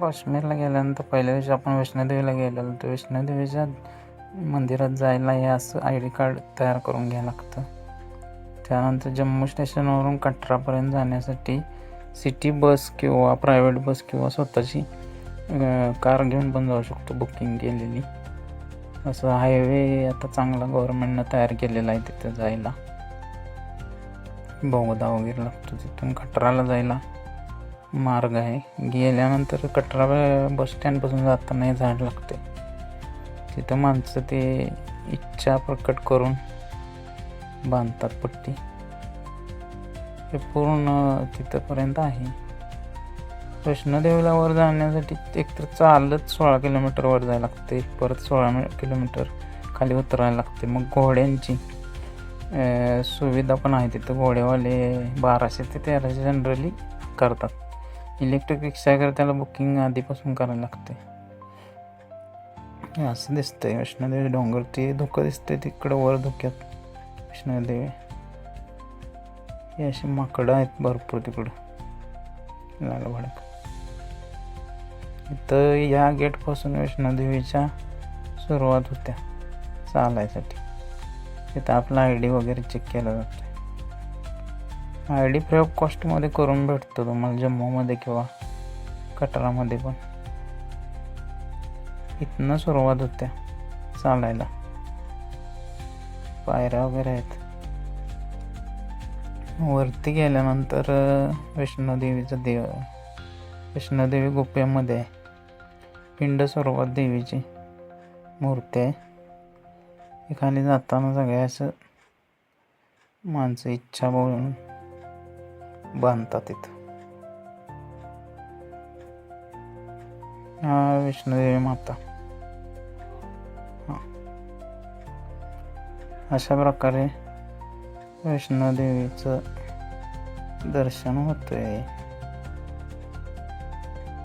काश्मीरला गेल्यानंतर पहिल्या दिवशी आपण वैष्णोदेवीला गेलेलो. तर वैष्णोदेवीच्या मंदिरात जायला हे असं आय डी कार्ड तयार करून घ्यावं लागतं. त्यानंतर जम्मू स्टेशनवरून कटरापर्यंत जाण्यासाठी सिटी बस किंवा प्रायव्हेट बस किंवा स्वतःची कार घेऊन पण जाऊ शकतो बुकिंग केलेली. असं हायवे आता चांगला गव्हर्मेंटनं तयार केलेला आहे तिथं जायला. बोगदा वगैरे लागतो तिथून कटराला जायला. मार्ग आहे. गेल्यानंतर कटरा बस स्टँडपासून जाताना झाड लागते. तिथं माणसं ते इच्छा प्रकट करून बांधतात पट्टी. हे पूर्ण तिथंपर्यंत आहे. वैष्णोदेवीला वर जाण्यासाठी एकतर चालत सोळा किलोमीटर वर जायला लागते. परत सोळा किलोमीटर खाली उतरायला लागते. मग घोड्यांची सुविधा पण आहे तिथं. घोडेवाले बाराशे ते तेराशे जनरली करतात. इलेक्ट्रिक रिक्षा त्याला बुकिंग आधीपासून करायला लागते. असं दिसतंय वैष्णोदेवी डोंगर. ते धुकं दिसतंय तिकडं वर धुक्यात. वैष्णोदेवी. हे अशी माकडं आहेत भरपूर तिकडं. लाल भडक. इथं या गेटपासून वैष्णोदेवीच्या सुरुवात होत्या चालायसाठी. तिथं आपला आय डी वगैरे चेक केला जातो आय डी फ्री ऑफ कॉस्टमध्ये करून भेटतो तुम्हाला जम्मूमध्ये किंवा कटरामध्ये पण. इथनं सुरुवात होत्या चालायला. पायऱ्या वगैरे आहेत. वरती गेल्यानंतर वैष्णोदेवीचं देव वैष्णोदेवी गुप्यामध्ये आहे. पिंड सरोवर देवीची मूर्ती आहे. खाली जाताना सगळ्या असं माणसं इच्छा बोलून बांधतात इथं. हा वैष्णोदेवी माता. अशा प्रकारे वैष्णोदेवीचं दर्शन होतंय.